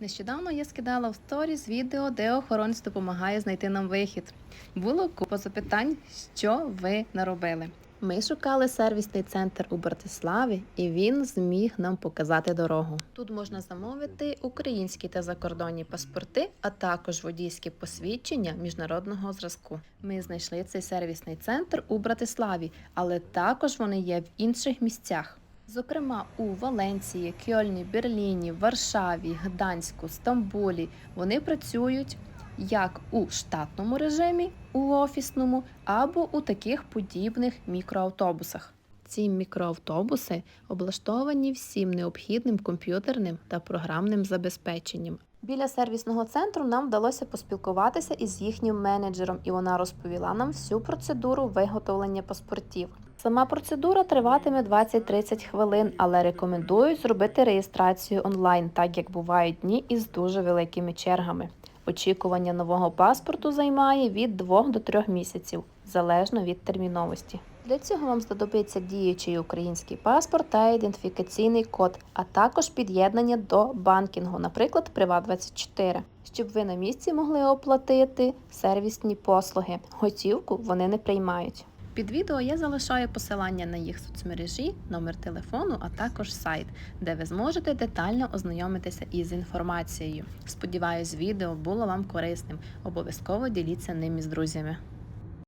Нещодавно я скидала в сторіс відео, де охоронець допомагає знайти нам вихід. Було купа запитань, що ви наробили. Ми шукали сервісний центр у Братиславі, і він зміг нам показати дорогу. Тут можна замовити українські та закордонні паспорти, а також водійські посвідчення міжнародного зразку. Ми знайшли цей сервісний центр у Братиславі, але також вони є в інших місцях. Зокрема, у Валенції, Кьольні, Берліні, Варшаві, Гданську, Стамбулі вони працюють як у штатному режимі, у офісному, або у таких подібних мікроавтобусах. Ці мікроавтобуси облаштовані всім необхідним комп'ютерним та програмним забезпеченням. Біля сервісного центру нам вдалося поспілкуватися із їхнім менеджером, і вона розповіла нам всю процедуру виготовлення паспортів. Сама процедура триватиме 20-30 хвилин, але рекомендують зробити реєстрацію онлайн, так як бувають дні із дуже великими чергами. Очікування нового паспорту займає від 2 до 3 місяців, залежно від терміновості. Для цього вам знадобиться діючий український паспорт та ідентифікаційний код, а також під'єднання до банкінгу, наприклад, Приват24, щоб ви на місці могли оплатити сервісні послуги. Готівку вони не приймають. Під відео я залишаю посилання на їх соцмережі, номер телефону, а також сайт, де ви зможете детально ознайомитися із інформацією. Сподіваюсь, відео було вам корисним. Обов'язково діліться ним із друзями.